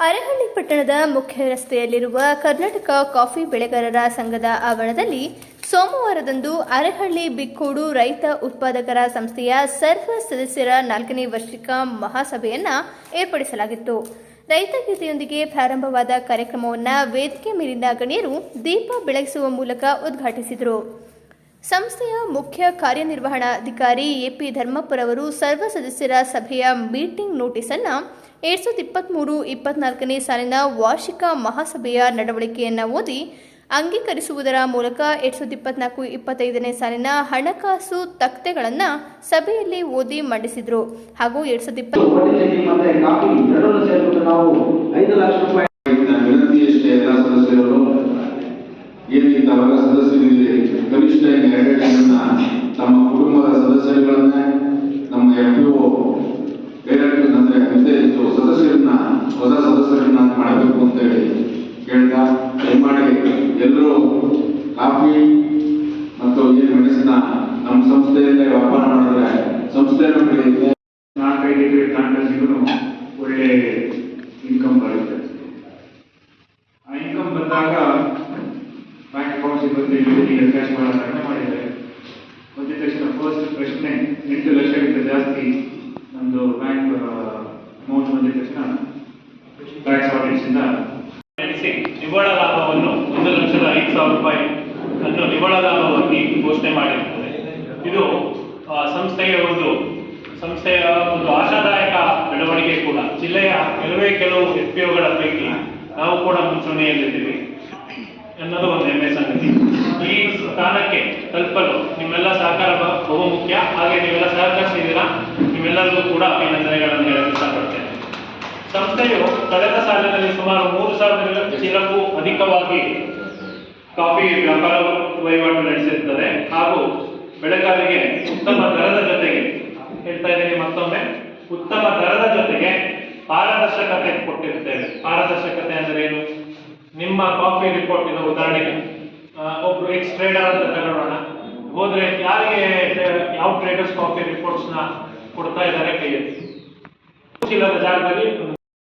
ಅರೆಹಳ್ಳಿ ಪಟ್ಟಣದ ಮುಖ್ಯ ರಸ್ತೆಯಲ್ಲಿರುವ ಕರ್ನಾಟಕ ಕಾಫಿ ಬೆಳೆಗಾರರ ಸಂಘದ ಆವರಣದಲ್ಲಿ ಸೋಮವಾರದಂದು ಅರೆಹಳ್ಳಿ ಬಿಕ್ಕೋಡು ರೈತ ಉತ್ಪಾದಕರ ಸಂಸ್ಥೆಯ ಸರ್ವ ಸದಸ್ಯರ ನಾಲ್ಕನೇ ವಾರ್ಷಿಕ ಮಹಾಸಭೆಯನ್ನ ಏರ್ಪಡಿಸಲಾಗಿತ್ತು. ರೈತ ಗೀತೆಯೊಂದಿಗೆ ಪ್ರಾರಂಭವಾದ ಕಾರ್ಯಕ್ರಮವನ್ನು ವೇದಿಕೆ ಮೇಲಿನ ಗಣ್ಯರು ದೀಪ ಬೆಳಗಿಸುವ ಮೂಲಕ ಉದ್ಘಾಟಿಸಿದರು. ಸಂಸ್ಥೆಯ ಮುಖ್ಯ ಕಾರ್ಯನಿರ್ವಹಣಾಧಿಕಾರಿ ಎಪಿ ಧರ್ಮಪ್ಪರವರು ಸರ್ವ ಸದಸ್ಯರ ಸಭೆಯ ಮೀಟಿಂಗ್ ನೋಟಿಸ್ ಅನ್ನು ಎರಡ್ ಸಾವಿರದ ಇಪ್ಪತ್ತ್ಮೂರು ಇಪ್ಪತ್ನಾಲ್ಕನೇ ಸಾಲಿನ ವಾರ್ಷಿಕ ಮಹಾಸಭೆಯ ನಡವಳಿಕೆಯನ್ನು ಓದಿ ಅಂಗೀಕರಿಸುವುದರ ಮೂಲಕ ಎರಡ್ ಸಾವಿರದ ಇಪ್ಪತ್ನಾಲ್ಕು ಇಪ್ಪತ್ತೈದನೇ ಸಾಲಿನ ಹಣಕಾಸು ತಕ್ತೆಗಳನ್ನು ಸಭೆಯಲ್ಲಿ ಓದಿ ಮಂಡಿಸಿದರು. ಹಾಗೂ ಎರಡ್ ಸಾವಿರದ ಇಪ್ಪತ್ತು ಜನ ತಮ್ಮ ಕುಟುಂಬದ ಸದಸ್ಯರುಗಳನ್ನ, ನಮ್ಮ ಎಫ್ ಪಿ ಒ ಡೈರೆಕ್ಟರ್ ಅಂದ್ರೆ ಇದು ಸದಸ್ಯರನ್ನ, ಹೊಸ ಸದಸ್ಯರನ್ನ ಮಾಡಬೇಕು ಅಂತ ಹೇಳಿ ಕೇಳ್ತಾ ದಯಮಾಡಿ ಎಲ್ಲರೂ ಕಾಫಿ ಮತ್ತು ಏನು ಮೆಣಸಿನ ನಮ್ಮ ಸಂಸ್ಥೆಯಲ್ಲೇ ವ್ಯಾಪಾರ ಮಾಡಿದ್ರೆ ಸಂಸ್ಥೆಯನ್ನು ಬೆಳೆಯುತ್ತೆ ನಾಲ್ಕೈದು ಎಕರೆ ಕಾಂಟ್ರಾಕ್ಟಿಗೂ ಒಳ್ಳೆ ಇನ್ಕಮ್ ಬರುತ್ತೆ. ಆ ಇನ್ಕಮ್ ಬಂದಾಗ ಬ್ಯಾಂಕ್ ಅಕೌಂಟ್ ಸಿಗುತ್ತೆ ಈಗ ಕ್ಯಾಶ್ ಕಡಿಮೆ ಮಾಡಿದ್ದಾರೆ. ಬಂದಿದ ತಕ್ಷಣ ಫಸ್ಟ್ ಪ್ರಶ್ನೆ ಎಂಟು ಲಕ್ಷಕ್ಕಿಂತ ಜಾಸ್ತಿ ನಮ್ಮದು ಬ್ಯಾಂಕ್ ಅಮೌಂಟ್ ಬಂದಿದ ತಕ್ಷಣ ಟ್ಯಾಕ್ಸ್ ಆಫೀಸಿಂದ ನಿವ್ವಳ ಲಾಭವನ್ನು ಒಂದು ಲಕ್ಷದ ಐದು ಸಾವಿರ ರೂಪಾಯಿ ಅನ್ನು ನಿವ್ವಳ ಲಾಭವಾಗಿ ಘೋಷಣೆ ಮಾಡಿರುತ್ತದೆ. ಇದು ಸಂಸ್ಥೆಯ ಒಂದು ಸಂಸ್ಥೆಯ ಒಂದು ಆಶಾದಾಯಕ ಬೆಳವಣಿಗೆ ಕೂಡ. ಜಿಲ್ಲೆಯ ಕೆಲವೇ ಕೆಲವು ಎಫ್ ಪಿ ಒಗಳ ಪೈಕಿ ನಾವು ಕೂಡ ಮುಂಚೂಣಿಯಲ್ಲಿದ್ದೀವಿ. ಅನ್ನೋದು ಒಂದು ಹೆಮ್ಮೆ ಸಂಗತಿ. ಈ ಸ್ಥಾನಕ್ಕೆ ತಲುಪಲು ನಿಮ್ಮೆಲ್ಲ ಸಹಕಾರ ಬಹು ಮುಖ್ಯ. ಹಾಗೆ ನೀವೆಲ್ಲ ಸಹಕರಿಸಿದ್ದೀರಾ ನಿಮ್ಮೆಲ್ಲರಿಗೂ ಕೂಡ ಅಭಿನಂದನೆಗಳನ್ನು ಹೇಳಲು ಇಷ್ಟಪಡ್ತೇನೆ. ಸಂಸ್ಥೆಯು ಕಳೆದ ಸಾಲಿನಲ್ಲಿ ಸುಮಾರು ಮೂರು ಸಾವಿರ ಚೀಲಕ್ಕೂ ಅಧಿಕವಾಗಿ ಕಾಫಿ ವ್ಯಾಪಾರ ವಹಿವಾಟು ನಡೆಸಿರುತ್ತದೆ. ಹಾಗೂ ಬೆಳೆಗಾರರಿಗೆ ಉತ್ತಮ ದರದ ಜೊತೆಗೆ, ಹೇಳ್ತಾ ಇದ್ದೀನಿ ಮತ್ತೊಮ್ಮೆ, ಉತ್ತಮ ದರದ ಜೊತೆಗೆ ಪಾರದರ್ಶಕತೆ ಕೊಟ್ಟಿರುತ್ತೇವೆ. ನಿಮ್ಮ ಕಾಫಿ ರಿಪೋರ್ಟ್ ಇದು ಉದಾಹರಣೆಗೆ. ಒಬ್ರು ಎಕ್ಸ್ ಟ್ರೇಡರ್ ಅಂತ ತಗೊಳ್ಳೋಣ. ಹೋದ್ರೆ ಯಾರಿಗೆ ಯಾವ ಟ್ರೇಡರ್ಸ್ ಕಾಫಿ ರಿಪೋರ್ಟ್ಸ್ನ ಕೊಡ್ತಾ ಇದ್ದಾರೆ ಕೈಯಲ್ಲಿ ಜಾಗದಲ್ಲಿ